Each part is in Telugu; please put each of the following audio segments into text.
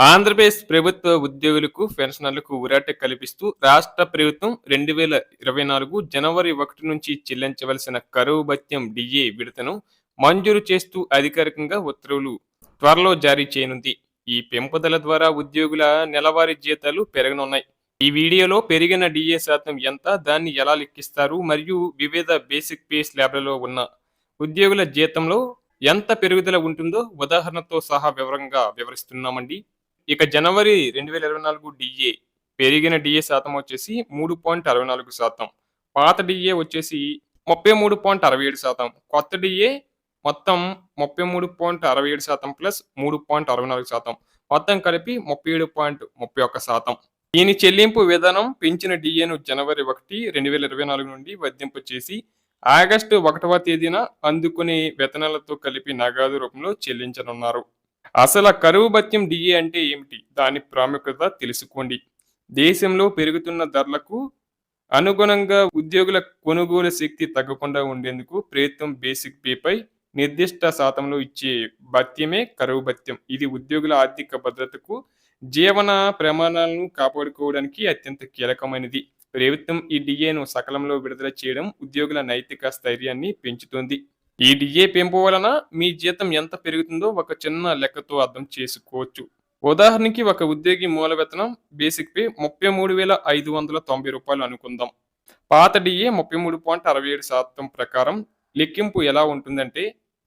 ఆంధ్రప్రదేశ్ ప్రభుత్వ ఉద్యోగులకు పెన్షనర్లకు ఉరాట కల్పిస్తూ రాష్ట్ర ప్రభుత్వం రెండు వేల ఇరవై నాలుగు జనవరి ఒకటి నుంచి చెల్లించవలసిన కరువు భత్యం డిఏ విడతను మంజూరు చేస్తూ అధికారికంగా ఉత్తర్వులు త్వరలో జారీ చేయనుంది. ఈ పెంపుదల ద్వారా ఉద్యోగుల నెలవారీ జీతాలు పెరగనున్నాయి. ఈ వీడియోలో పెరిగిన డిఏ శాతం ఎంత దాన్ని ఎలా లెక్కిస్తారు మరియు వివిధ బేసిక్ పే స్లాబ్లలో ఉన్న ఉద్యోగుల జీతంలో ఎంత పెరుగుదల ఉంటుందో ఉదాహరణతో సహా వివరంగా వివరిస్తున్నామండి. ఇక జనవరి రెండు వేల ఇరవై నాలుగు డిఏ పెరిగిన డిఏ శాతం వచ్చేసి మూడు పాయింట్ అరవై నాలుగు శాతం. పాత డిఏ వచ్చేసి ముప్పై మూడు పాయింట్ అరవై ఏడు శాతం. కొత్త డిఏ మొత్తం ముప్పై మూడు పాయింట్ అరవై ఏడు శాతం ప్లస్ మూడు పాయింట్ అరవై నాలుగు శాతం. మొత్తం కలిపి ముప్పై ఏడు పాయింట్ ముప్పై ఒక్క శాతం. దీని చెల్లింపు విధానం పెంచిన డిఏను జనవరి ఒకటి రెండు వేల ఇరవై నాలుగు నుండి వర్ధింపు చేసి ఆగస్టు ఒకటవ తేదీన అందుకునే వేతనాలతో కలిపి నగదు రూపంలో చెల్లించనున్నారు. అసలు కరువు భత్యం డిఏ అంటే ఏమిటి? దాని ప్రాముఖ్యత తెలుసుకోండి. దేశంలో పెరుగుతున్న ధరలకు అనుగుణంగా ఉద్యోగుల కొనుగోలు శక్తి తగ్గకుండా ఉండేందుకు ప్రభుత్వం బేసిక్ పేపై నిర్దిష్ట శాతంలో ఇచ్చే భత్యమే కరువు భత్యం. ఇది ఉద్యోగుల ఆర్థిక భద్రతకు జీవన ప్రమాణాలను కాపాడుకోవడానికి అత్యంత కీలకమైనది. ప్రభుత్వం ఈ డిఏను సకాలంలో విడుదల చేయడం ఉద్యోగుల నైతిక స్థైర్యాన్ని పెంచుతుంది. ఈ డిఏ పెంపు వలన మీ జీతం ఎంత పెరుగుతుందో ఒక చిన్న లెక్కతో అర్థం చేసుకోవచ్చు. ఉదాహరణకి ఒక ఉద్యోగి మూల వేతనం బేసిక్ పే ముప్పై మూడు వేల ఐదు వందల తొంభై రూపాయలు అనుకుందాం. పాత డిఏ ముప్పై మూడు పాయింట్ అరవై ఏడు శాతం ప్రకారం లెక్కింపు ఎలా ఉంటుందంటే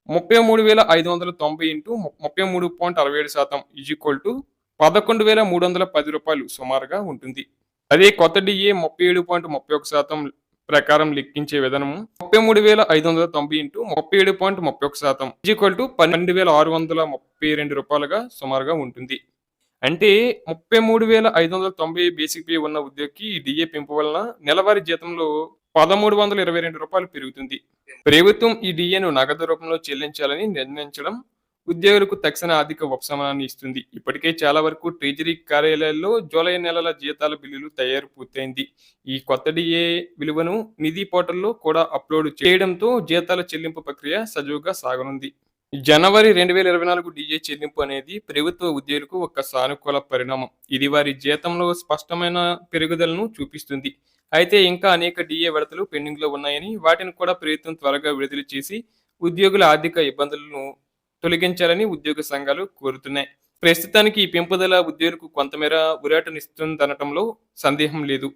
ముప్పై మూడు వేల ఐదు వందల తొంభై ఇంటూ ముప్పై మూడు పాయింట్ అరవై ఏడు శాతం ఈజ్ ఈక్వల్ టు పదకొండు వేల మూడు వందల పది రూపాయలు సుమారుగా ఉంటుంది. అదే కొత్త డిఏ ముప్పై ఏడు పాయింట్ ముప్పై ఒక శాతం ప్రకారం లెక్కించే విధానము ముప్పై మూడు వేల ఐదు వందల తొంభై ఇంటూ ముప్పై ఏడు పాయింట్ ముప్పై ఒక శాతం ఈక్వల్ టు పన్నెండు వేల ఆరు వందల ముప్పై రెండు రూపాయలుగా సుమారుగా ఉంటుంది. అంటే ముప్పై మూడు వేల ఐదు వందల తొంభై బేసిక్ పే ఉన్న ఉద్యోగికి ఈ డిఏ పెంపు వలన నెలవారీ జీతంలో పదమూడు వందల ఇరవై రెండు రూపాయలు పెరుగుతుంది. ప్రభుత్వం ఈ డిఏను నగదు రూపంలో చెల్లించాలని నిర్ణయించడం ఉద్యోగులకు తక్షణ ఆర్థిక ఉపశమనాన్ని ఇస్తుంది. ఇప్పటికే చాలా వరకు ట్రెజరీ కార్యాలయాల్లో జూలై నెలల జీతాల బిల్లులు తయారు పూర్తయింది. ఈ కొత్త డిఏ విలువను నిధి పోర్టల్లో కూడా అప్లోడ్ చేయడంతో జీతాల చెల్లింపు ప్రక్రియ సజావుగా సాగనుంది. జనవరి రెండు వేల ఇరవై నాలుగు డిఏ చెల్లింపు అనేది ప్రభుత్వ ఉద్యోగులకు ఒక సానుకూల పరిణామం. ఇది వారి జీతంలో స్పష్టమైన పెరుగుదలను చూపిస్తుంది. అయితే ఇంకా అనేక డిఏ విడతలు పెండింగ్లో ఉన్నాయని వాటిని కూడా ప్రభుత్వం త్వరగా విడుదల చేసి ఉద్యోగుల ఆర్థిక ఇబ్బందులను తొలగించాలని ఉద్యోగ సంఘాలు కోరుతున్నాయి. ప్రస్తుతానికి ఈ పెంపుదల ఉద్యోగులకు కొంతమేర ఉరాటనిస్తుందనటంలో సందేహం లేదు.